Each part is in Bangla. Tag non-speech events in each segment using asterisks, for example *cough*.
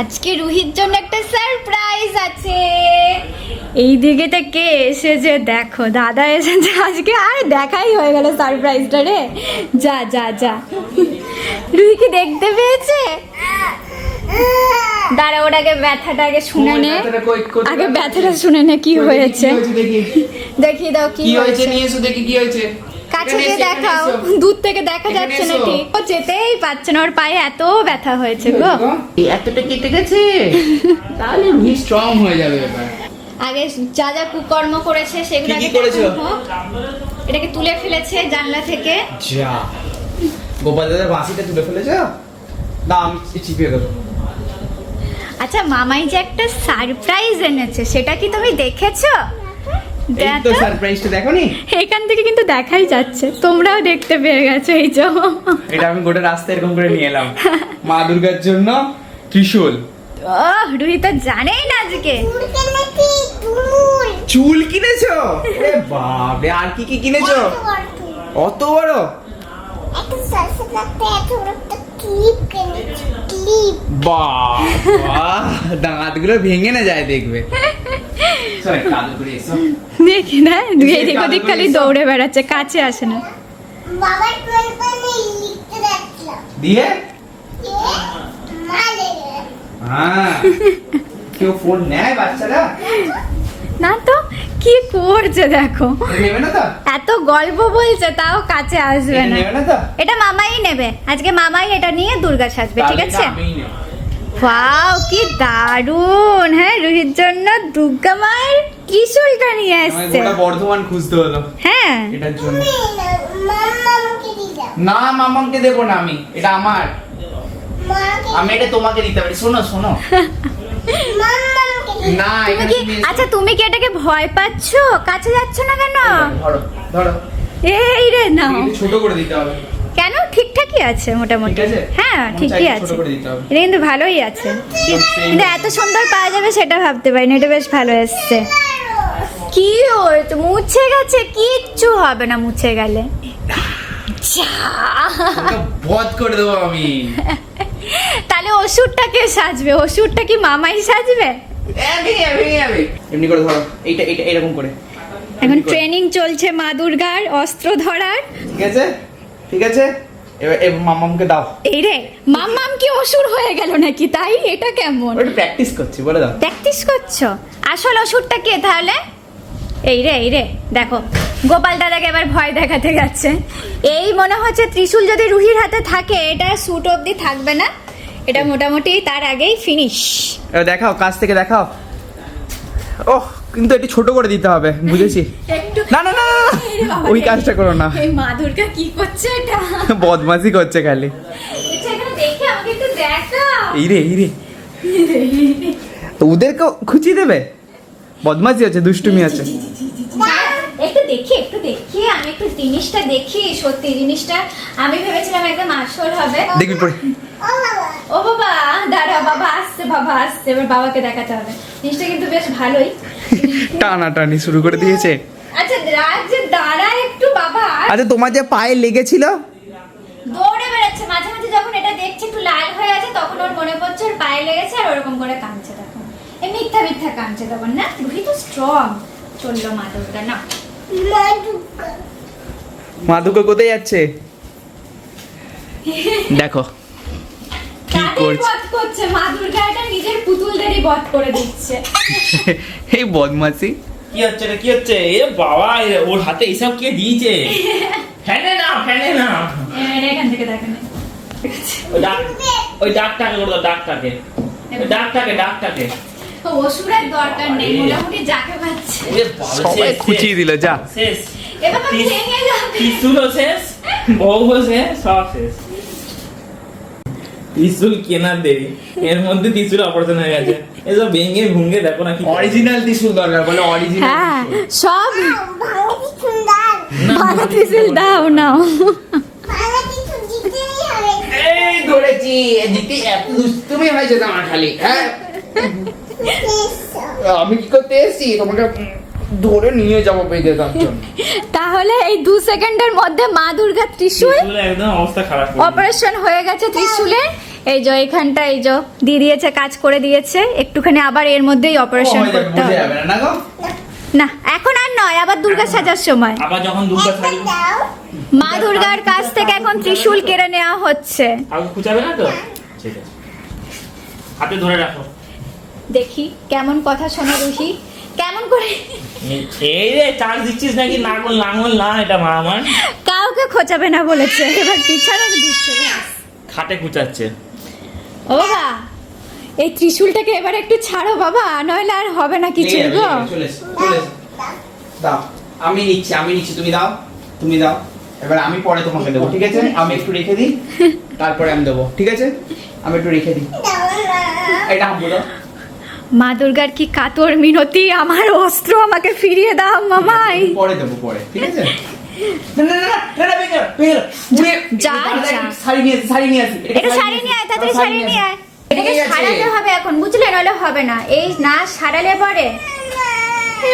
আজকে রুহির জন্য একটা সারপ্রাইজ আছে। এই দিকে থেকে এসেছে দেখো দাদা এসেছে আজকে। আর দেখাই হয়ে গেল সারপ্রাইজটা রে। যা যা যা। রুহি কি দেখতে পেয়েছে? দাঁড়া ওর আগে ব্যথাটা আগে শুনে নে। আগে ব্যথাটা শুনে নে কি হয়েছে? দেখি দাও কি কি হয়েছে হয়েছে। নিয়ে এসো দেখি কি হয়েছে। কাছে এখানে গিয়ে দেখাও। দূর থেকে দেখা যাচ্ছে না ঠিক ও যেতেই পারছে না ওর পায়ে এত ব্যথা হয়েছে গো। এতটা কেটে গেছে? *laughs* তাহলে রুহি স্ট্রং হয়ে যাবে এবার। আগে যা যা কুকর্ম করেছে সেগুলো কি করেছ? হোক। এটাকে তুলে ফেলেছে জানলা থেকে। যা। গোপাল দাদার বাঁশিটা তুলে ফেলেছ? না আমি চিপিয়ে দেবো আচ্ছা মামাই যে একটা সারপ্রাইজ এনেছে সেটা কি তুমি দেখেছ? এখান থেকে কিন্তু দেখাই যাচ্ছে। তোমরাও দেখতে পেয়ে গেছো এই যে এটা আমি গোটা রাস্তা এরকম করে নিয়ে এলাম। মা দুর্গার জন্য ত্রিশূল। ও রুহি তো জানেই না আজকে। চুল কিনেছো? এ বাপরে আর কি কি কিনেছো? অত বড়? বাহ বাহ। দাঁতগুলো ভেঙে না যায় দেখবে। দেখি না দুই এদিক ওদিক খালি দৌড়ে বেড়াচ্ছে কাছে আসে না। দিয়ে? হ্যাঁ। কেউ ফোন নেয় বাচ্চারা? না তো কি করছে দেখো? এত গল্প বলছে তাও কাছে আসবে না। নেবে না তো? এটা মামাই নেবে। আজকে মামাই এটা নিয়ে দুর্গা সাজবে ঠিক আছে? ওয়াও কি দারুণ! হ্যাঁ রুহির জন্য দুর্গা মায়ের ত্রিশূলটা নিয়ে আসছে। বর্ধমান খুঁজতে হলো। হ্যাঁ। এটার জন্য। না মামাকে দেবো না আমি এটা আমার। আমি এটা তোমাকে দিতে পারি। শোনো শোনো। না তুমি কি আচ্ছা তুমি কি এটাকে ভয় পাচ্ছ? কাছে যাচ্ছ না কেন? ধরো ধরো এই রে না। ছোট করে দিতে হবে। কেন? ঠিকঠাকই আছে মোটামুটি। হ্যাঁ ঠিকই আছে। এটা কিন্তু ভালোই আছে। কিন্তু এত সুন্দর পাওয়া যাবে সেটা ভাবতে পারিনি এটা বেশ ভালো এসছে। কি হয়েছে মুছে গেছে কিচ্ছু হবে না মুছে গেলে। বধ করে দেবো আমি। তাহলে ওষুধটা কে সাজবে? ওষুধটা কি মামাই সাজবে? এমনি করে ধরো এইটা এইটা এরকম করে। এখন ট্রেনিং চলছে মা দুর্গার অস্ত্র ধরার। ঠিক আছে? ঠিক আছে? এবার এ মামামকে দাও। এই রে মাম্মাম কি অসুর হয়ে গেল নাকি? তাই? এটা কেমন? ওটা প্র্যাকটিস করছি বলে দাও। প্র্যাকটিস করছ? আসল ওষুধটা কে তাহলে? এই রে এই রে দেখো। গোপাল দাদাকে এবার ভয় দেখাতে যাচ্ছে। এই মনে হচ্ছে ত্রিশূল যদি রুহির হাতে থাকে এটা স্যুট অবধি থাকবে না। এটা মোটামুটি তার আগেই ফিনিশ দেখাও কাছ থেকে দেখাও। ওহ কিন্তু একটু ছোট করে দিতে হবে বুঝেছি। না না না ওই কাজটা করো না। এই মা দুর্গা কি করছে এটা? *laughs* বদমাসি করছে খালি। আচ্ছা, এখানে দেখে আমাকে একটু দেখা এই রে এই রে। ওদেরকে খুঁচিয়ে দেবে? বদমাসি আছে দুষ্টুমি আছে একটু দেখি একটু দেখি আমি একটু জিনিসটা দেখি সত্যি জিনিসটা। আমি ভেবেছিলাম একদম আসল হবে। দেখবি পরে ও বাবা দাঁড়া বাবা আসছে বাবা আসছে এবার বাবাকে দেখাতে হবে। জিনিসটা কিন্তু বেশ ভালোই। টানা টানি শুরু করে দিয়েছে। আচ্ছা রাজ যে দাঁড়া একটু বাবা। আচ্ছা তোমার যে পায়ে লেগেছিল? দৌড়ে বেড়াচ্ছে মাঝে মাঝে যখন এটা দেখছে একটু লাল হয়ে আছে তখন ওর মনে পড়ছে ওর পায়ে লেগেছে আর ওরকম করে কাঁদছে তখন। এই মিথ্যা মিথ্যা কাঁদছে তখন না? রুহি তো স্ট্রং চলল মা দুর্গা না মা দুর্গা কোথায় যাচ্ছে? *laughs* দেখো। কি করছে? করছে মা দুর্গা এটা নিজের পুতুলদেরই বধ করে দিচ্ছে। *laughs* এই বদমাসি কি হচ্ছে রে কি হচ্ছে? এ বাবা ওর হাতে এইসব কে দিয়েছে? *laughs* ফ্যানে না ফ্যানে না। এখান থেকে দেখেন ওই ডাক ওই ডাকটাকে করে দাও ডাকটাকে ডাকটাকে। ডাকটাকে ওষুধের দরকার নেই মোটামুটি যাকে পাচ্ছে সবাই শেষ, দিল যা। শেষ। এবার ভেঙে যাবে। শেষ বউ শেষ সব শেষ। ত্রিশুল কেনার দেরি এর মধ্যে ত্রিশুল অপারেশন হয়ে গেছে। এসব ভেঙে ভুঙ্গে দেখো না কি অরিজিনাল ত্রিশুল দরকার বলে অরিজিনাল হ্যাঁ সব ভাঙা ত্রিশুল দাও। নাও। এই ধরেছি জিতে এত দুষ্টুমি হয়েছে তোমার খালি হ্যাঁ? *laughs* আমি কি করতে এসেছি? তোমাকে ধরে নিয়ে যাব বেঁধে তার *laughs* তাহলে এই দু সেকেন্ডের মধ্যে মা দুর্গা ত্রিশূল একদম অবস্থা খারাপ। অপারেশন হয়ে গেছে ত্রিশূলের এই যে এখানটা এই যে দিয়ে দিয়েছে কাজ করে দিয়েছে। একটুখানি আবার এর মধ্যেই অপারেশন হয়ে করতে হবে। না, না গো? না এখন আর নয় আবার দুর্গা সাজার সময়। আবার যখন দুর্গা মা দুর্গার কাছ থেকে এখন ত্রিশূল কেড়ে নেওয়া হচ্ছে। না তো? ঠিক আছে। হাতে ধরে রাখো। দেখি কেমন কথা শোনা রুহি। কেমন করে? এই রে চার্জ দিচ্ছিস নাকি? নাঙ্গল নাঙ্গল না এটা মা আমার। কাউকে খোঁচাবে না বলেছে। এবার পিছনে দিচ্ছে। খাটে খুঁচাচ্ছে ও বাবা এই ত্রিশূলটাকে এবার একটু ছাড়ো বাবা নইলে আর হবে না কিছু গো। চলে চলে দাও আমি নিচ্ছি আমি নিচ্ছি তুমি দাও তুমি দাও। এবার আমি পরে তোমাকে দেবো ঠিক আছে? আমি একটু রেখে দিই তারপরে আমি দেবো ঠিক আছে? আমি একটু রেখে দিই। *laughs* এটা হাম্বু দাও মা দুর্গার কি কাতর মিনতি? আমার অস্ত্র আমাকে ফিরিয়ে দাও মামাই। পরে দেবো পরে ঠিক আছে? এখন বুঝলে? হবে না। এই না সারালে পরে।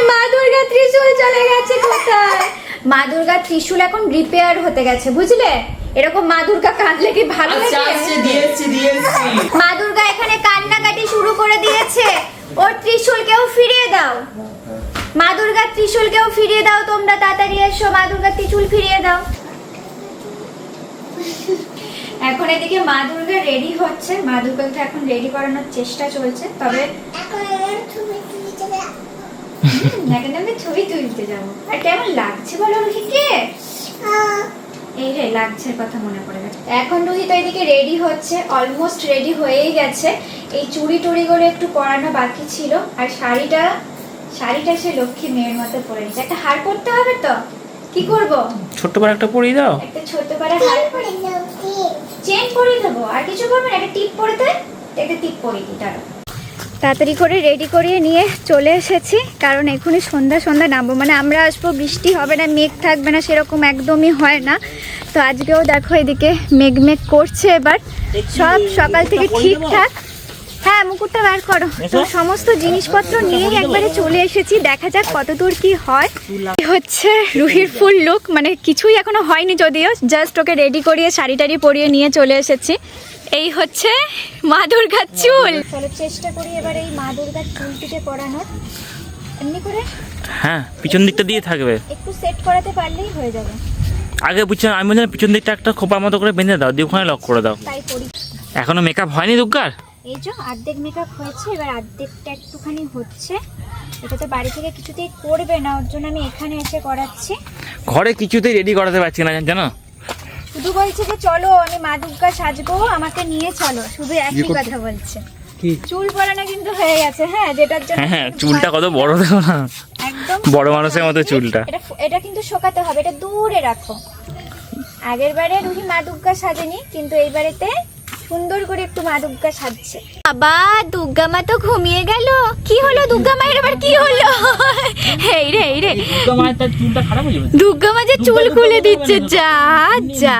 মা দুর্গা ত্রিশূল চলে গেছে কোথায়? মা দুর্গা ত্রিশূল এখন রিপেয়ার হতে গেছে বুঝলে? এরকম মা দুর্গা কাঁদলে কি ভালো আচ্ছা লাগে? মা দুর্গা এখানে কান্নাকাটি শুরু করে দিয়েছে। ওর ত্রিশূলকেও ফিরিয়ে দাও। মা দুর্গা ত্রিশূলকেও ফিরিয়ে দাও তোমরা তাড়াতাড়ি এসো। মা দুর্গা ত্রিশূল ফিরিয়ে দাও। এখন এদিকে মা দুর্গা রেডি হচ্ছে। মা দুর্গাকে এখন রেডি করানোর চেষ্টা চলছে। তবে এখন আমি ছবি তুলতে যাব। আর কেমন লাগছে বলো রুহিকে আহ এই রে লাগছে কথা মনে পড়ে গেছে। এখন রুহি তো এদিকে রেডি হচ্ছে অলমোস্ট রেডি হয়েই গেছে। এই চুড়ি টুড়িগুলো একটু পরানো বাকি ছিল আর শাড়িটা শাড়িটা সে লক্ষ্মী মেয়ের মতো পরে নিচ্ছে একটা হার পরতে হবে তো? কি করব? ছোট্ট করে একটা পরিয়ে দাও। একটা ছোট পাড়া হার পরে দাও চেন পরিয়ে দেবো? আর কিছু করবে না? একটা টিপ পরে দেয় একটা টিপ পরিয়ে দিই তারা তাড়াতাড়ি করে রেডি করিয়ে নিয়ে চলে এসেছি। কারণ এখনই সন্ধ্যা সন্ধ্যা নামবো। মানে আমরা আসব বৃষ্টি হবে না মেঘ থাকবে না সেরকম একদমই হয় না। তো আজকেও দেখো এদিকে মেঘ মেঘ করছে এবার। সব সকাল থেকে ঠিকঠাক। হ্যাঁ মুকুটটা বার করো। তো সমস্ত জিনিসপত্র নিয়েই একবারে চলে এসেছি। দেখা যাক কতদূর কি হয়। হচ্ছে রুহির ফুল লুক মানে কিছুই এখনও হয়নি যদিও। জাস্ট ওকে রেডি করিয়ে শাড়ি টাড়ি পরিয়ে নিয়ে চলে এসেছি। এই হচ্ছে মা দুর্গার চুল। চলো চেষ্টা করি এবার এই মা দুর্গার চুলটিকে পরানোর। এমনি করে হ্যাঁ পিছন দিকটা দিয়ে থাকবে। একটু সেট করাতে পারলেই হয়ে যাবে। আগে পিছন আমি বলছিলাম পিছন দিকটা একটা খোপার মতো করে বেঁধে দাও দিয়ে ওখানে লক করে দাও। তাই করি। এখনও মেকআপ হয়নি দুর্গার? এই যে অর্ধেক মেকআপ হয়েছে এবার অর্ধেকটা একটুখানি হচ্ছে। এটা তো বাড়ি থেকে কিছুতেই করবে না ওর জন্য আমি এখানে এসে করাচ্ছি। ঘরে কিছুতেই রেডি করাতে পারছি না জানো? শুধু বলছে যে চলো আমি মা দুর্গা সাজবো আমাকে নিয়ে চলো। শুধু একই কথা বলছে। চুল পড়ানো কিন্তু হয়ে গেছে হ্যাঁ যেটার জন্য হ্যাঁ হ্যাঁ চুলটা কত বড় দেখো না। একদম বড় মানুষের মতো চুলটা। এটা এটা কিন্তু শোকাতে হবে এটা দূরে রাখো। আগের বারে রুহি মা দুর্গা সাজেনি কিন্তু এইবারেতে সুন্দর করে একটু মা দুর্গা সাজছে। বাবা দুর্গা মা তো ঘুমিয়ে গেল। কি হলো দুর্গা মায়ের? আবার কি হলো? এই রে এই রে। দুর্গা হয়ে মা যে চুল খুলে দিচ্ছে। যা যা।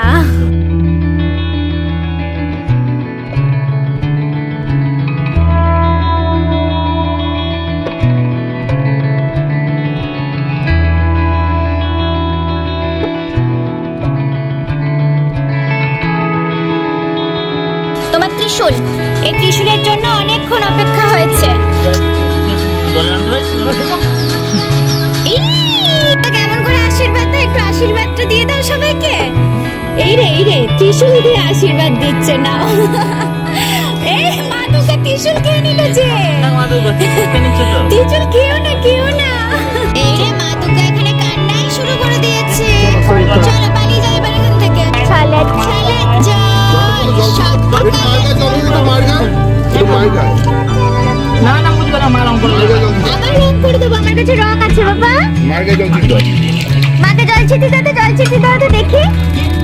ত্রিশূল। এই ত্রিশূলের জন্য অনেকক্ষণ অপেক্ষা হয়েছে। কেমন করে আশীর্বাদ দাও একটু আশীর্বাদটা দিয়ে দাও সবাইকে। এই রে এই রে ত্রিশূল দিয়ে আশীর্বাদ দিচ্ছে না। এই মা তোকে ত্রিশূল খেয়ে নিল যে? ত্রিশূল খেও না খেও না।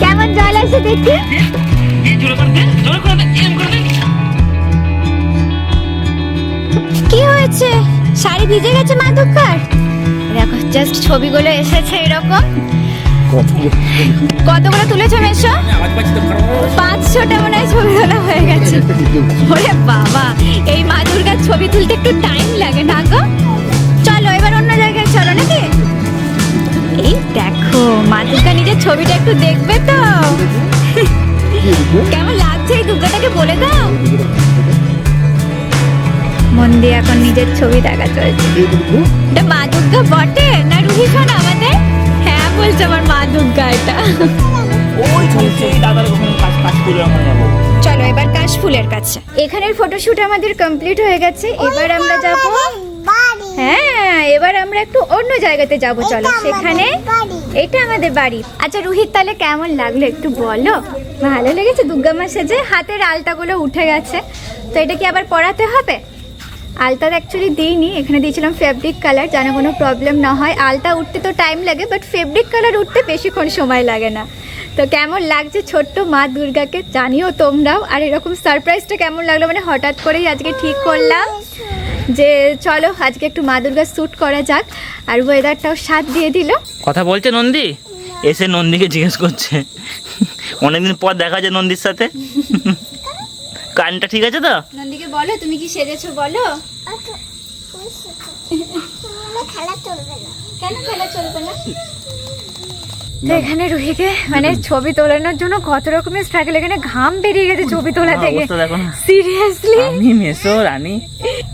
কেমন জল আছে দেখি। কি হয়েছে শাড়ি ভিজে গেছে মা দেখো জাস্ট ছবিগুলো এসেছে এরকম কতগুলো তুলেছো মেশো? পাঁচশোটা মনে হয় ছবি তোলা হয়ে গেছে। ওরে বাবা, এই মা দুর্গার ছবি তুলতে একটু টাইম লাগে না গো? চলো এবার অন্য জায়গায় চলো নাকি? এই দেখো, মা দুর্গা নিজের ছবিটা একটু দেখবে তো। কেমন লাগছে এই দুর্গাটাকে বলে দাও। মন দিয়ে এখন নিজের ছবি দেখা চলছে। এটা মা দুর্গা বটে না রুহি শোন আমাদের হ্যাঁ বলছে আমার মা দুর্গা এটা। ওই চলছে দাদার ওখানে কাজ কাজ করে আমরা যাব চলো এবার কাশফুলের কাছে। এখানের ফটোশুট আমাদের কমপ্লিট হয়ে গেছে। এবার আমরা যাব বাড়ি হ্যাঁ এবার আমরা একটু অন্য জায়গাতে যাব চলো। সেখানে এটা আমাদের বাড়ি। আচ্ছা রুহিত তাহলে কেমন লাগল একটু বলো? ভালো লেগেছে দুর্গা মা সেজে? হাতের আলতাগুলো উঠে গেছে। তো এটা কি আবার পরাতে হবে? আলতা অ্যাকচুয়ালি দিইনি, এখানে দিয়েছিলাম ফেব্রিক কালার যেন কোনো প্রবলেম না হয়। আলতা উঠতে তো টাইম লাগে বাট ফেব্রিক কালার উঠতে বেশিক্ষণ সময় লাগে না। তো কেমন লাগছে ছোট্ট মা দুর্গাকে? জানিও তোমরাও। আর এরকম সারপ্রাইজটা কেমন লাগল? মানে হঠাৎ করেই আজকে ঠিক করলাম যে চলো, আজকে একটু মা দুর্গা শ্যুট করা যাক। আর ওয়েদারটাও সাথ দিয়ে দিল। কথা বলছে নন্দী? এসে নন্দীকে জিজ্ঞেস করছে। অনেকদিন পর দেখা যায় নন্দীর সাথে। কানটা ঠিক আছে তো? নন্দীকে বলো তুমি কি সেজেছো বলো? অত বুঝছ তো? আমার খেলা চলবে না। কেন খেলা চলবে না? তো এখানে রুহিকে মানে ছবি তোলানোর জন্য কত রকমের স্ট্রাগল এখানে ঘাম বেরিয়ে গেছে ছবি তোলা থেকে। অবস্থা দেখো সিরিয়াসলি আমি মেসো রানী।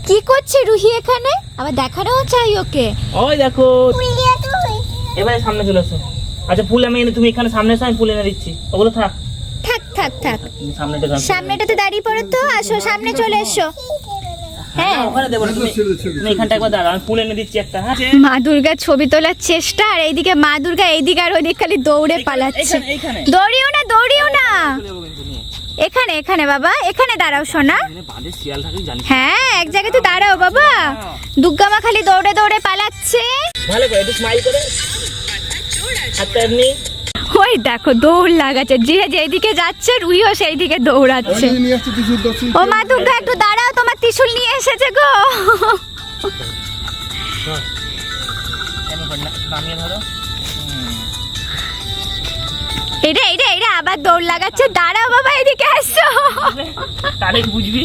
কি করছে রুহি এখানে? আবার দেখানো চাই ওকে। ওই দেখো। এবারে সামনে চলে এসো। আচ্ছা ফুল আমি এনে তুমি এখানে সামনে এসো আমি ফুল এনে দিচ্ছি। ওগুলো থাক। থাক থাক। সামনেটাতে দাঁড়িয়ে পড়ো তো আসো সামনে চলে এসো। হ্যাঁ। ওখানে দেবো না, তুমি তুমি এখানটা একবার দাঁড়াও আমি ফুল এনে দিচ্ছি একটা হ্যাঁ? মা দুর্গার ছবি তোলার চেষ্টা আর এইদিকে মা দুর্গা এইদিকে আর ওইদিকে খালি দৌড়ে পালাচ্ছে। দৌড়িও না দৌড়িও না। এখানে এখানে বাবা এখানে দাঁড়াও সোনা। হ্যাঁ এক জায়গাতে দাঁড়াও বাবা। দুর্গা মা খালি দৌড়ে দৌড়ে পালাচ্ছে। ভালো করে একটু স্মাইল করে। হাতটা এমনি ওই দেখো দৌড় লাগাচ্ছে। যে যেদিকে যাচ্ছে রুইও সেই দিকে দৌড়াচ্ছে আসছে ও মা দুর্গা একটু দাঁড়াও তোমার ত্রিশুল নিয়ে এসেছে গো। এইরে এইরে এইরে আবার দৌড় লাগাচ্ছে। দাঁড়াও বাবা এদিকে আসো তাহলে বুঝবি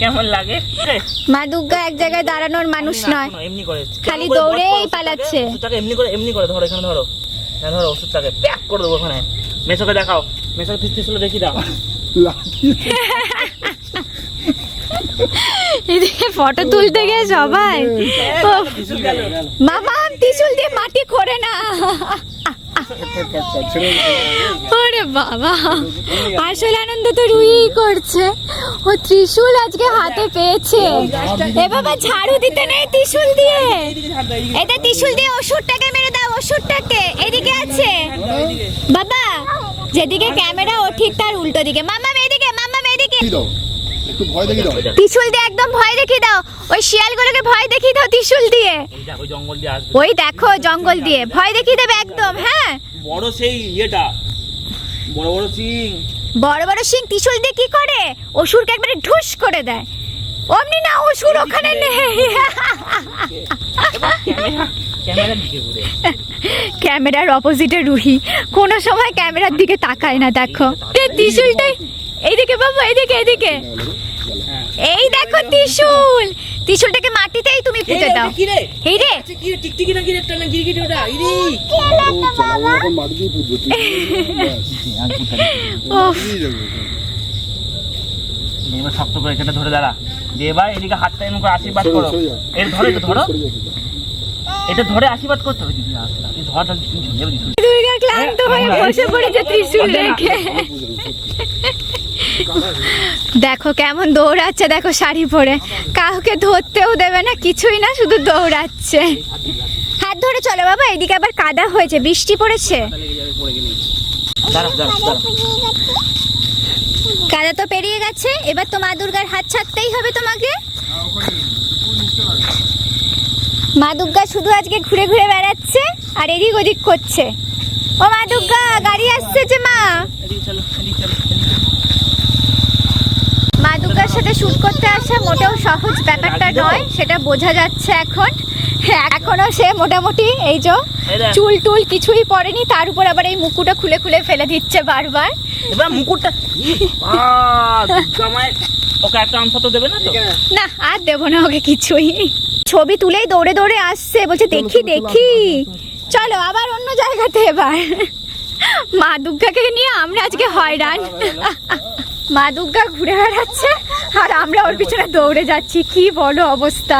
কেমন লাগে? মা দুর্গা এক জায়গায় দাঁড়ানোর মানুষ নয়। এমনি করে। খালি দৌড়েই পালাচ্ছে। এমনি করে এমনি করে ধরো এখানে ধরো। ধরো ওষুধটাকে প্যাক করে দেবো ওখানে। মেসোকে দেখাও। মেসোকে ফিস ফিস দেখি দাও। এদিকে ফটো তুলতে গিয়ে সবাই। গেল। মামা ত্রিশুল দিয়ে মাটি করে না। ওরে বাবা। আসল আনন্দ তো রুই করছে। ও ত্রিশূল আজকে হাতে পেয়েছে। এ বাবা, ঝাড়ু দিতে নেই ত্রিশূল দিয়ে। এটা ত্রিশূল দিয়ে ওষুধটাকে মেরে দাও, ওষুধটাকে। এদিকে আছে। বাবা, যেদিকে ক্যামেরা ও ঠিক তার উল্টো দিকে। মামা এদিকে মামা এদিকে একটু ভয় দেখি দাও। ত্রিশূল দিয়ে একদম ভয় দেখিয়ে দাও। ওই শিয়ালগুলোকে ভয় দেখিয়ে দাও ত্রিশূল দিয়ে। ওই দেখো জঙ্গল দিয়ে আসবে। ওই দেখো জঙ্গল দিয়ে। ভয় দেখিয়ে দেবে একদম হ্যাঁ। বড় সেই ইয়েটা। বড় বড় সিং। বড় বড় সিং ত্রিশূল দিয়ে কি করে? অসুরকে একবারে ঢুস করে দেয়। অমনি না অসুর ওখানে নেই। *laughs* ক্যামেরার অপোজিটে রুহি। কোনো সময় ক্যামেরার দিকে তাকায় না দেখো। ত্রিশূলটাই এইদিকে বাবা এইদিকে এইদিকে। এই দেখো ত্রিশূল। ত্রিশূলটাকে মাটিতেই তুমি পুঁতে দাও। কি রে? এই রে। আচ্ছা, টিকটিকি না কি একটা না গিরগিটি ওটা? ইরি ও মাটি দিয়ে পুজো এবার শক্ত করে এখানে ধরে দাঁড়া। দিয়ে এবার এদিকে হাতটা এমন করে আশীর্বাদ করো। এর ধরো এটা ধরো। এটা ধরে আশীর্বাদ করতে হবে দিদি ধর ধর। দুর্গা ক্লান্ত হয়ে বসে পড়েছে ত্রিশূল রেখে *laughs* দেখো কেমন দৌড়াচ্ছে দেখো শাড়ি পরে। কাউকে ধরতেও দেবে না কিছুই না শুধু দৌড়াচ্ছে। হাত ধরে চলো বাবা এদিকে আবার কাদা হয়েছে বৃষ্টি পড়েছে। কাদা তো পেরিয়ে গেছে এবার তো মা দুর্গার হাত ছাড়তেই হবে তোমাকে। মা দুর্গা শুধু আজকে ঘুরে ঘুরে বেড়াচ্ছে আর এদিক ওদিক করছে। ও মা দুর্গা গাড়ি আসছে যে মা এদিকে চলো এদিকে চলো মা? দুর্গার সাথে শুট করতে আসা মোটেও সহজ ব্যাপারটা নয় সেটা বোঝা যাচ্ছে এখন। এখনও সে মোটামুটি এই যে চুল টুল কিছুই পড়েনি তার উপর আবার এই মুকুটা খুলে খুলে ফেলে দিচ্ছে বারবার। এবার মুকুটটা ওকে একটা আমসা তো দেবে না তো? না আর দেবো না ওকে কিছুই। ছবি তুলেই দৌড়ে দৌড়ে আসছে বলছে দেখি দেখি। চলো আবার অন্য জায়গাতে এবার। মা দুর্গাকে নিয়ে আমরা আজকে হয়রান। মা দুর্গা ঘুরে বেড়াচ্ছে আর আমরা ওর পিছনে দৌড়ে যাচ্ছি। কি বলো অবস্থা?